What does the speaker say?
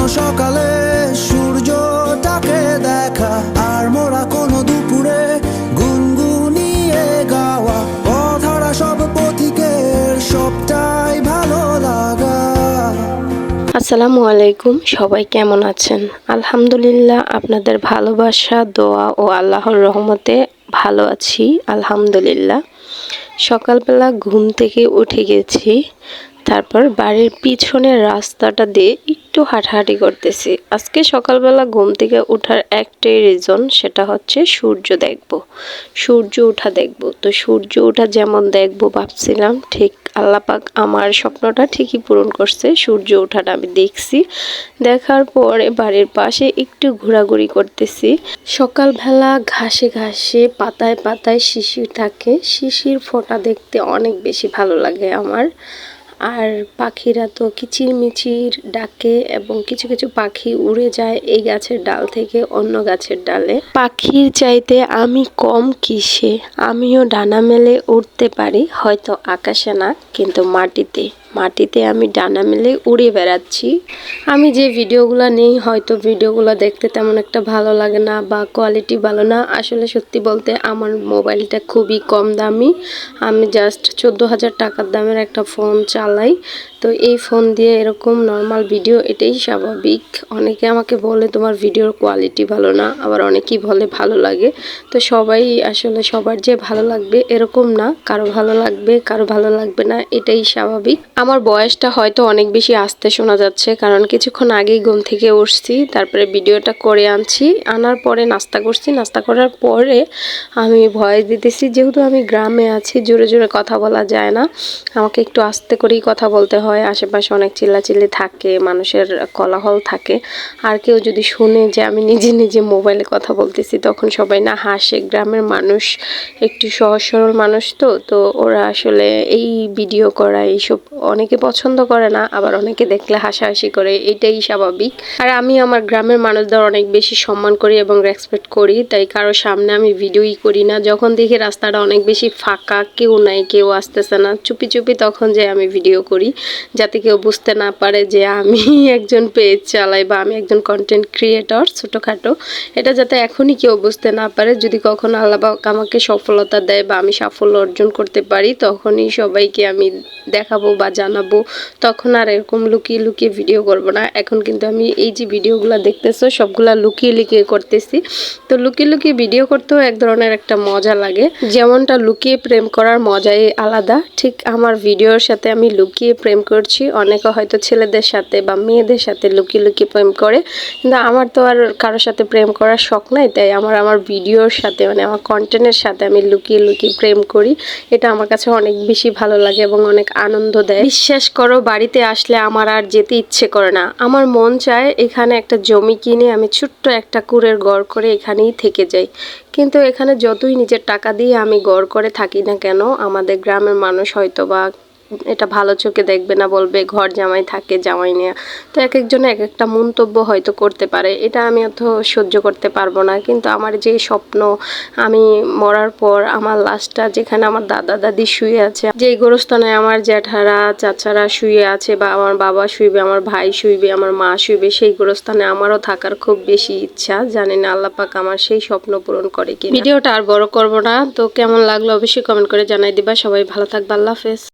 কোনো সকালে সূর্যটাকে দেখা আর মোরা কোনো দুপুরে গুনগুনিয়ে গাওয়া অধরা সব পথিকের সবটাই ভালো লাগা। আসসালামু আলাইকুম, সবাই কেমন আছেন? আলহামদুলিল্লাহ, আপনাদের ভালোবাসা, দোয়া ও আল্লাহর রহমতে ভালো আছি, আলহামদুলিল্লাহ। সকালবেলা ঘুম থেকে উঠে গেছি, তারপর বাড়ির পিছনের রাস্তাটা দিয়ে একটু হাঁটাহাঁটি করতেছি। আজকে সকালবেলা ঘুম থেকে ওঠার একটাই রিজন সেটা হচ্ছে সূর্য দেখব। সূর্য ওঠা দেখব। তো সূর্য ওঠা যেমন দেখব ভাবছিলাম, ঠিক আল্লাপাক আমার স্বপ্নটা ঠিকই পূরণ করছে, সূর্য ওঠাটা আমি দেখছি। দেখার পরে বাড়ির পাশে একটু ঘোরাঘুরি করতেছি। সকালবেলা ঘাসে ঘাসে, পাতায় পাতায় শিশির থাকে। শিশির ফোঁটা দেখতে অনেক বেশি ভালো লাগে আমার। আর পাখিরা তো কিচিরমিচির ডাকে এবং কিছু কিছু পাখি উড়ে যায় এই গাছের ডাল থেকে অন্য গাছের ডালে। পাখির চাইতে আমি কম কিসে? আমিও ডানা মেলে উঠতে পারি, হয়তো আকাশে না, কিন্তু মাটিতে। মাটিতে আমি ডানা মেলে উড়ে বেড়াচ্ছি। আমি যে ভিডিওগুলো নেই, হয়তো ভিডিওগুলো দেখতে তেমন একটা ভালো লাগে না বা কোয়ালিটি ভালো না। আসলে সত্যি বলতে আমার মোবাইলটা খুবই কম দামি। আমি জাস্ট চোদ্দ হাজার টাকার দামের একটা ফোন চালাই। তো এই ফোন দিয়ে এরকম নর্মাল ভিডিও এটাই স্বাভাবিক। অনেকে আমাকে বলে, তোমার ভিডিওর কোয়ালিটি ভালো না। আবার অনেকেই বলে, ভালো লাগে। তো সবাই আসলে সবার যে ভালো লাগবে এরকম না। কারও ভালো লাগবে, কারও ভালো লাগবে না, এটাই স্বাভাবিক। আমার বয়সটা হয়তো অনেক বেশি আস্তে শোনা যাচ্ছে, কারণ কিছুক্ষণ আগেই ঘুম থেকে উঠছি, তারপরে ভিডিওটা করে আনছি। আনার পরে নাস্তা করছি। নাস্তা করার পরে আমি ভয় দিতেছি, যেহেতু আমি গ্রামে আছি, জোরে জোরে কথা বলা যায় না। আমাকে একটু আস্তে করেই কথা বলতে হয়। আশেপাশে অনেক চিল্লাচিল্লি থাকে, মানুষের কলাহল থাকে। আর কেউ যদি শুনে যে আমি নিজে নিজে মোবাইলে কথা বলতেছি, তখন সবাই না হাসে। গ্রামের মানুষ একটু সহজ সরল মানুষ তো তো ওরা আসলে এই ভিডিও করা, এইসব অনেকে পছন্দ করে না, আবার অনেকে দেখলে হাসাহাসি করে, এটাই স্বাভাবিক। আর আমি আমার গ্রামের মানুষদের অনেক বেশি সম্মান করি এবং রেসপেক্ট করি, তাই কারও সামনে আমি ভিডিওই করি না। যখন দেখি রাস্তাটা অনেক বেশি ফাঁকা, কেউ নাই, কেউ আসতেছে না, চুপি চুপি তখন যে আমি ভিডিও করি। যাতে কেউ বুঝতে না পারে যে আমি একজন পেজ চালাই বা আমি একজন কন্টেন্ট ক্রিয়েটর ছোটোখাটো। এটা যাতে এখনই কেউ বুঝতে না পারে, যদি কখনো আল্লাহ আমাকে সফলতা দেয় বা আমি সাফল্য অর্জন করতে পারি, তখনই সবাইকে আমি দেখাবো বা জানাব। তখন আর এরকম লুকিয়ে লুকিয়ে ভিডিও করব না। এখন কিন্তু আমি এই যে ভিডিওগুলো দেখতেছো, সবগুলা লুকিয়ে লুকিয়ে করতেছি। তো লুকিয়ে লুকিয়ে ভিডিও করতেও এক ধরনের একটা মজা লাগে। যেমনটা লুকিয়ে প্রেম করার মজাই আলাদা। ঠিক আমার ভিডিওর সাথে আমি লুকিয়ে প্রেম করছি। অনেকে হয়তো ছেলেদের সাথে বা মেয়েদের সাথে লুকিয়ে লুকিয়ে প্রেম করে। কিন্তু আমার তো আর কারোর সাথে প্রেম করার শখ নাই, তাই আমার আমার ভিডিওর সাথে মানে আমার কন্টেন্টের সাথে আমি লুকিয়ে লুকিয়ে প্রেম করি। এটা আমার কাছে অনেক বেশি ভালো লাগে এবং অনেক আনন্দ দেয়। বিশ্বাস করো, বাড়িতে আসলে আমার আর যেতে ইচ্ছে করে না। আমার মন চায় এখানে একটা জমি কিনে আমি ছোট্ট একটা কুড়ের গড় করে এখানেই থেকে যাই। কিন্তু এখানে যতই নিজের টাকা দিয়ে আমি গড় করে থাকি না কেন, আমাদের গ্রামের মানুষ হয়তো বা এটা ভালো চোখে দেখবে না, বলবে ঘর জামাই থাকে, জামাই নেয়া। তো এক একজনে এক একটা মন্তব্য হয়তো করতে পারে। এটা আমি অত সহ্য করতে পারব না। কিন্তু আমার যে স্বপ্ন, আমি মরার পর আমার লাশটা যেখানে আমার দাদা, দাদি শুয়ে আছে যে গোরস্থানে আমার জ্যাঠারা, চাচারা শুয়ে আছে বা আমার বাবা শুইবে, আমার ভাই শুইবে, আমার মা শুইবে, সেই গোরস্থানে আমারও থাকার খুব বেশি ইচ্ছা। জানি না আল্লাহ পাক আমার সেই স্বপ্ন পূরণ করে কি ভিডিওটা আর বড় করব না। তো কেমন লাগল অবশ্যই কমেন্ট করে জানাই দিবা। সবাই ভালো থাকবে। আল্লাহ হাফেজ।